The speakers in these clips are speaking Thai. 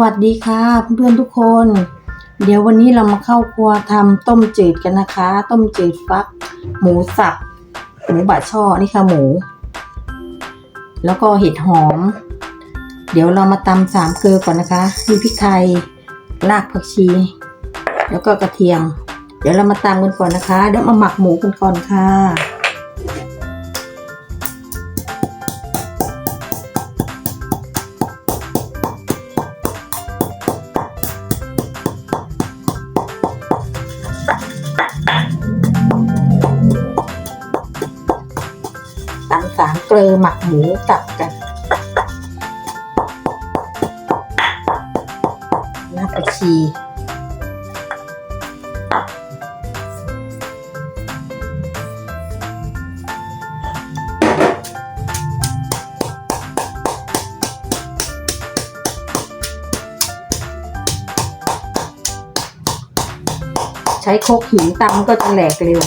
วัสดีค่ะเพื่อนๆทุกคน เดี๋ยววันนี้เรามาเข้าครัวทำต้มจืดกันนะคะ ต้มจืดฟัก หมูสับหมูบะช่อนี่ค่ะหมู แล้วก็เห็ดหอม เดี๋ยวเรามาตำสามเกลือก่อนนะคะมีพริกไทยรากผักชี แล้วก็กระเทียม เดี๋ยวเรามาตำกันก่อนนะคะ เดี๋ยวมาหมักหมูกันก่อนค่ะ เกลือหมักหมูสับกันรากผักชีใช้โคกหินตำก็จะแหลกเร็ว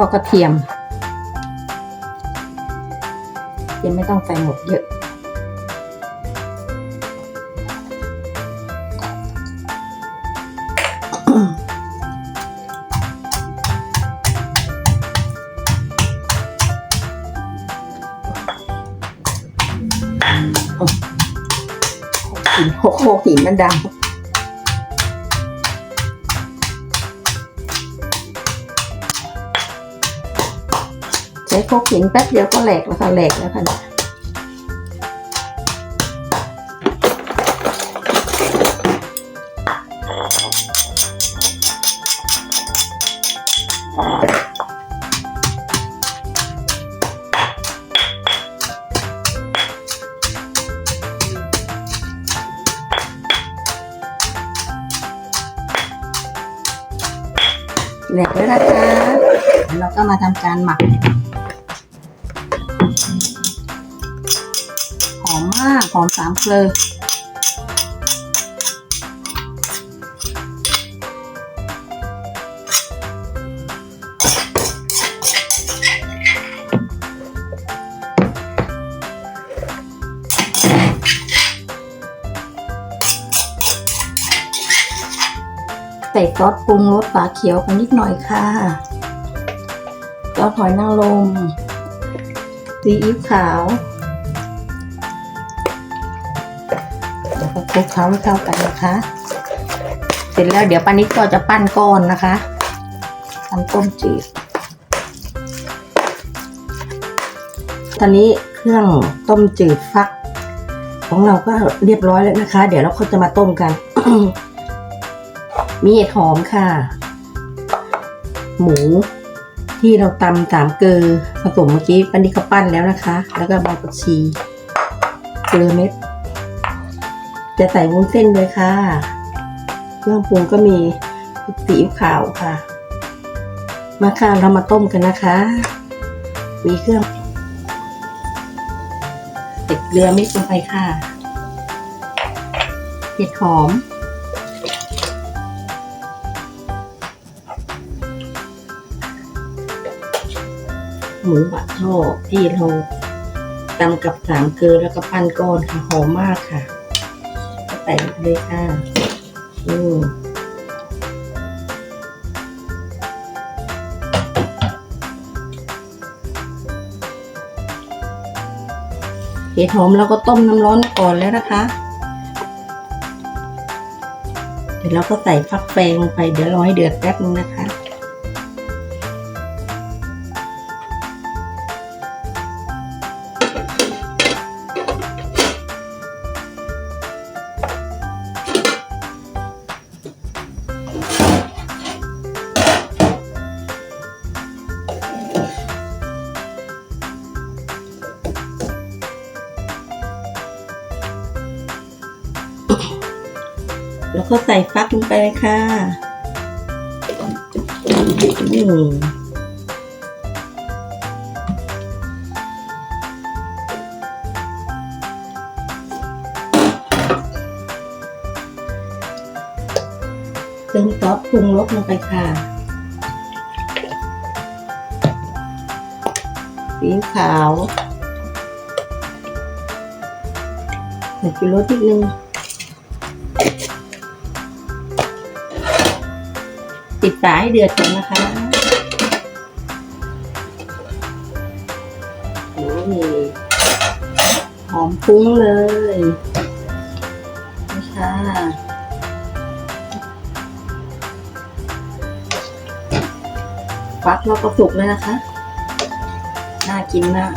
ก็กระเทียมยังไม่ต้องใส่หมดเยอะ หินโคกโคกหินมันดัง ช้โคกหินแป๊บเดียวก็แหลกแล้วค่ะแหลกแล้วค่ะเนี่ยแหลกแล้วนะคะเดี๋ยวเราก็มาทำการหมัก อมมากหอมสามเกลือใส่ซอสปรุงรสฝาเขียวกันนิดหน่อยค่ะซอสหอยนางรมซีอิ๊วขาว คลุกเคล้าให้เข้ากันนะคะ เสร็จแล้วเดี๋ยวปานิดก็จะปั้นก้อนนะคะทำต้มจืดตอนนี้เครื่องต้มจืดฟัก ของเราก็เรียบร้อยแล้วนะคะ เดี๋ยวเราก็จะมาต้มกัน มีเห็ดหอมค่ะ หมูที่เราตำสามเกลือผสมเมื่อกี้ปันนี้ก็ปั้นแล้วนะคะ แล้วก็ใบผักชีเกลือเม็ด จะใส่วุ้นเส้นด้วยค่ะ เครื่องปรุงก็มีซีขาวค่ะ มาค่ะเรามาต้มกันนะคะ มีเครื่องติดเกลือเม็ดลงไปค่ะเห็ดหอม หมูบะทอที่เราตำกับสามเกลือแล้วก็ปั้นก้อนค่ะหอมมากค่ะ ใส่ลงไปเลยค่ะอืมเห็ดหอมเราก็ต้มน้ำร้อนก่อนแล้วนะคะ เดี๋ยวเราก็ใส่ฟักแฟงลงไปเดี๋ยวรอให้เดือดแป๊บนึงนะคะ แล้วก็ใส่ฟักลงไปเลยค่ะเติมซอสปรุงรสลงไปค่ะสีขาวใส่กิโลนิดนึงาให้เดือดก่อนนะคะโอ้ยหอมฟุ้งเลยนี่ค่ะฟักเราก็สุกเลยนะคะ น่ากินมาก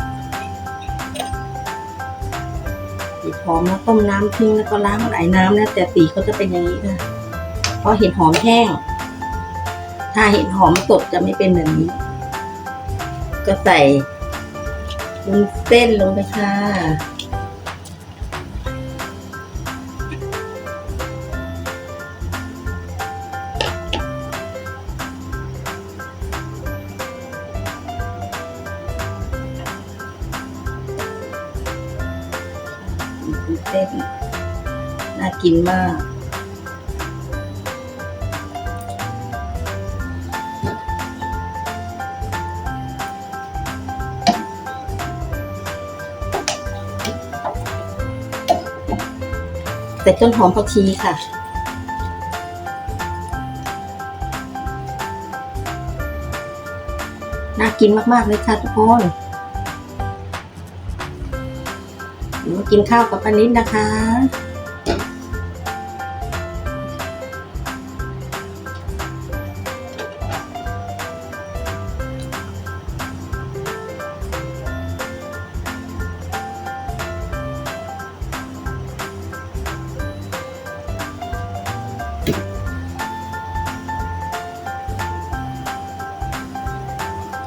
สีหอมแล้วต้มน้ำทิ้งแล้วก็ล้างหลายน้ำนะแต่สีเขาจะเป็นอย่างนี้ค่ะเพราะเห็ดหอมแห้ง ถ้าเห็ดหอมสดจะไม่เป็นแบบนี้ ก็ใส่วุ้นเส้นลงไปค่ะเส้นน่ากินมาก สร็จต้นหอมผักชีค่ะ น่ากินมาก ๆ เลยค่ะทุกคนมากินข้าวกับปานิดนะคะ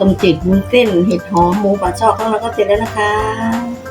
มจืดมุ้นเส้น เห็ดหอมหมูปลาช่อของเราก็เสร็จแล้วนะคะ